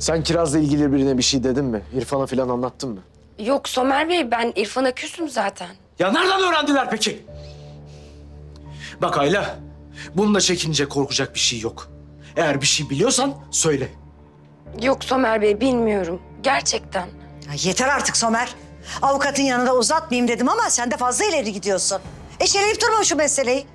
Sen Kiraz'la ilgili birine bir şey dedin mi? İrfan'a falan anlattın mı? Yok Somer Bey ben İrfan'a küsüm zaten. Ya nereden öğrendiler peki? Bak Ayla, bununla çekince korkacak bir şey yok. Eğer bir şey biliyorsan söyle. Yok Somer Bey bilmiyorum. Gerçekten. Ya yeter artık Somer. Avukatın yanında uzatmayayım dedim ama sen de fazla ileri gidiyorsun. Eşeleyip durma şu meseleyi.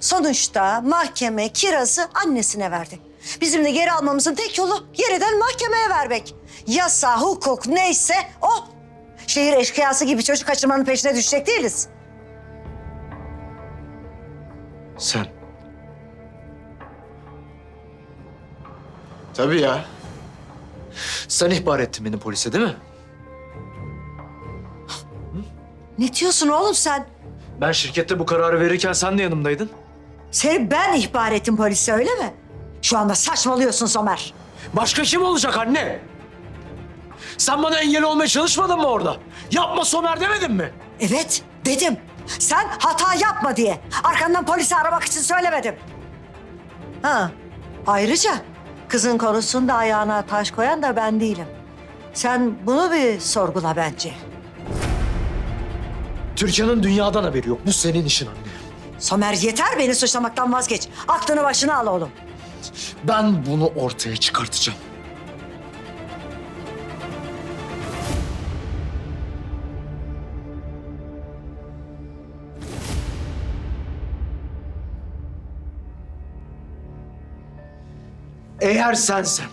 Sonuçta mahkeme kirazı annesine verdi. Bizim de geri almamızın tek yolu yeniden mahkemeye vermek. Yasa, hukuk neyse o. Şehir eşkıyası gibi çocuk kaçırmanın peşine düşecek değiliz. Sen. Tabii ya. Sen ihbar ettin beni polise değil mi? Ne diyorsun oğlum sen? Ben şirkette bu kararı verirken sen de yanımdaydın. Seni ben ihbar ettim polise öyle mi? Şu anda saçmalıyorsun Somer. Başka kim olacak anne? Sen bana engel olmaya çalışmadın mı orada? Yapma Somer demedin mi? Evet dedim. Sen hata yapma diye. Arkandan polisi aramak için söylemedim. Ha ayrıca kızın konusunda ayağına taş koyan da ben değilim. Sen bunu bir sorgula bence. Türkan'ın dünyadan haberi yok. Bu senin işin anne. Somer yeter beni suçlamaktan vazgeç. Aklını başına al oğlum. Ben bunu ortaya çıkartacağım. Eğer sensen,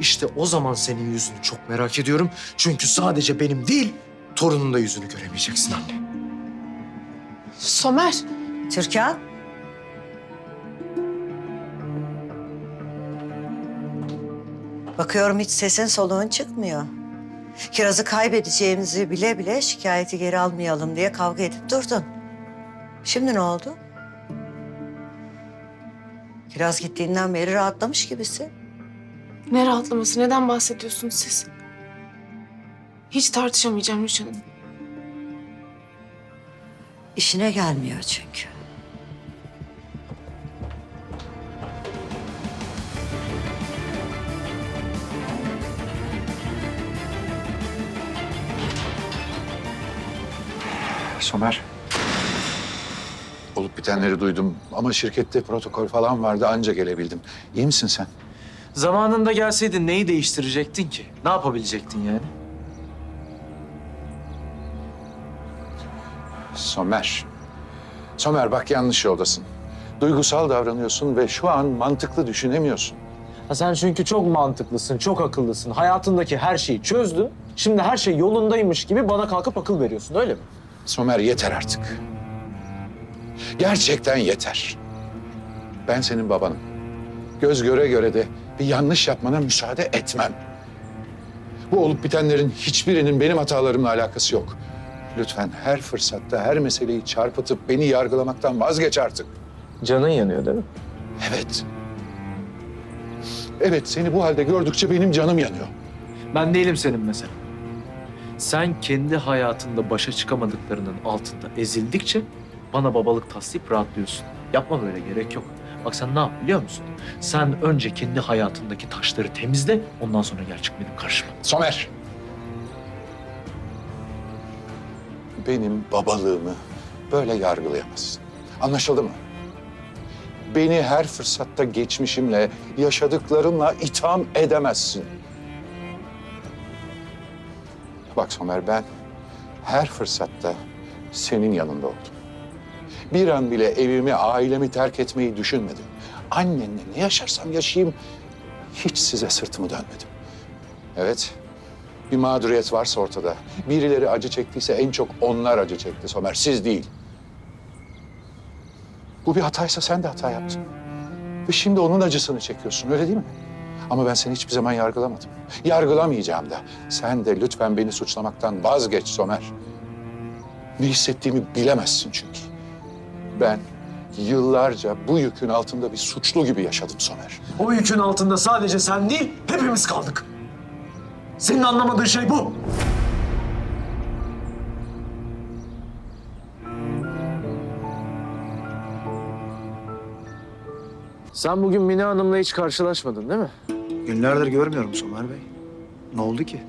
işte o zaman senin yüzünü çok merak ediyorum. Çünkü sadece benim değil, torunun da yüzünü göremeyeceksin anne. Somer. Türkan. Bakıyorum hiç sesin soluğun çıkmıyor. Kiraz'ı kaybedeceğimizi bile bile şikayeti geri almayalım diye kavga edip durdun. Şimdi ne oldu? Kiraz gittiğinden beri rahatlamış gibisin. Ne rahatlaması? Neden bahsediyorsunuz siz? Hiç tartışamayacağım Rüçhan Hanım. İşine gelmiyor çünkü. Somer. Olup bitenleri duydum ama şirkette protokol falan vardı anca gelebildim. İyi misin sen? Zamanında gelseydin neyi değiştirecektin ki? Ne yapabilecektin yani? Somer. Somer bak yanlış yoldasın. Duygusal davranıyorsun ve şu an mantıklı düşünemiyorsun. Ha sen çünkü çok mantıklısın, çok akıllısın. Hayatındaki her şeyi çözdün. Şimdi her şey yolundaymış gibi bana kalkıp akıl veriyorsun öyle mi? Somer yeter artık. Gerçekten yeter. Ben senin babanım. Göz göre göre de bir yanlış yapmana müsaade etmem. Bu olup bitenlerin hiçbirinin benim hatalarımla alakası yok. Lütfen her fırsatta her meseleyi çarpıtıp beni yargılamaktan vazgeç artık. Canın yanıyor değil mi? Evet. Evet seni bu halde gördükçe benim canım yanıyor. Ben değilim senin mesela. Sen kendi hayatında başa çıkamadıklarının altında ezildikçe bana babalık taslayıp rahatlıyorsun. Yapma böyle gerek yok. Bak sen ne yap biliyor musun? Sen önce kendi hayatındaki taşları temizle, ondan sonra gel çık benim karşıma. Somer. Benim babalığımı böyle yargılayamazsın. Anlaşıldı mı? Beni her fırsatta geçmişimle, yaşadıklarımla itham edemezsin. Bak Somer ben her fırsatta senin yanında oldum. Bir an bile evimi, ailemi terk etmeyi düşünmedim. Annenle ne yaşarsam yaşayayım hiç size sırtımı dönmedim. Evet, bir mağduriyet varsa ortada, birileri acı çektiyse en çok onlar acı çekti Somer, siz değil. Bu bir hataysa sen de hata yaptın. Ve şimdi onun acısını çekiyorsun, öyle değil mi? Ama ben seni hiçbir zaman yargılamadım. Yargılamayacağım da. Sen de lütfen beni suçlamaktan vazgeç Somer. Ne hissettiğimi bilemezsin çünkü. Ben yıllarca bu yükün altında bir suçlu gibi yaşadım Somer. O yükün altında sadece sen değil, hepimiz kaldık. Senin anlamadığın şey bu. Sen bugün Mine Hanım'la hiç karşılaşmadın değil mi? Günlerdir görmüyorum Somer Bey. Ne oldu ki?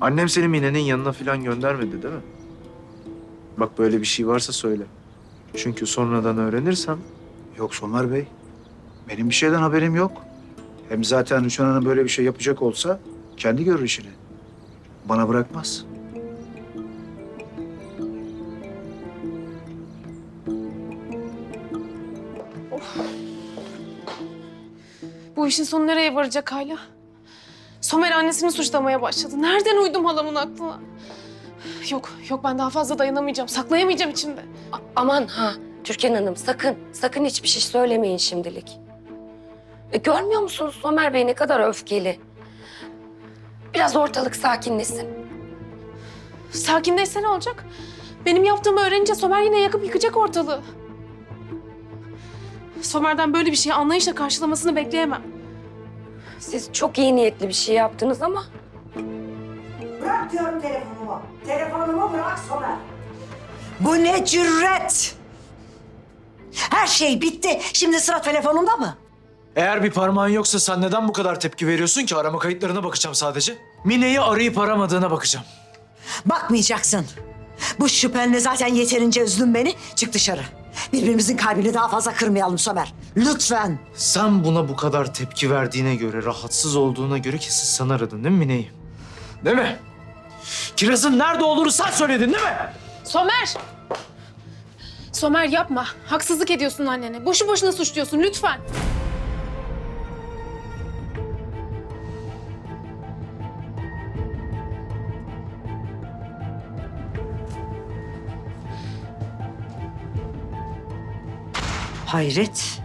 Annem seni Mine'nin yanına falan göndermedi değil mi? Bak böyle bir şey varsa söyle. Çünkü sonradan öğrenirsem Yok Somer Bey. Benim bir şeyden haberim yok. Hem zaten Rüçhan Hanım böyle bir şey yapacak olsa kendi görür işini. Bana bırakmaz. Bu işin sonu nereye varacak hala? Somer annesini suçlamaya başladı. Nereden uydum halamın aklına? Yok, yok ben daha fazla dayanamayacağım. Saklayamayacağım içimde. A- aman ha Türkan Hanım sakın, sakın hiçbir şey söylemeyin şimdilik. E, görmüyor musunuz Somer Bey ne kadar öfkeli? Biraz ortalık sakinlesin. Sakinleşse ne olacak? Benim yaptığımı öğrenince Somer yine yakıp yıkacak ortalığı. Somer'den böyle bir şeyi anlayışla karşılamasını bekleyemem. Siz çok iyi niyetli bir şey yaptınız ama Bırak diyorum telefonumu. Telefonumu bırak Somer. Bu ne cüret? Her şey bitti. Şimdi sıra telefonunda mı? Eğer bir parmağın yoksa sen neden bu kadar tepki veriyorsun ki? Arama kayıtlarına bakacağım sadece. Mine'yi arayıp aramadığına bakacağım. Bakmayacaksın. Bu şüphenle zaten yeterince üzdün beni. Çık dışarı. Birbirimizin kalbini daha fazla kırmayalım Somer. Lütfen. Sen buna bu kadar tepki verdiğine göre, rahatsız olduğuna göre kesin sen aradın değil mi Mine'yi? Değil mi? Kiraz'ın nerede olduğunu sen söyledin değil mi? Somer! Somer yapma. Haksızlık ediyorsun annene. Boşu boşuna suçluyorsun lütfen. Hayret.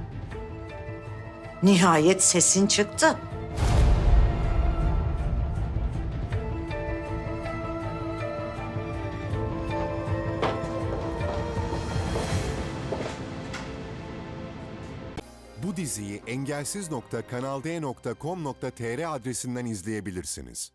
Nihayet sesin çıktı. Bu diziyi engelsiz.kanalde.com.tr adresinden izleyebilirsiniz.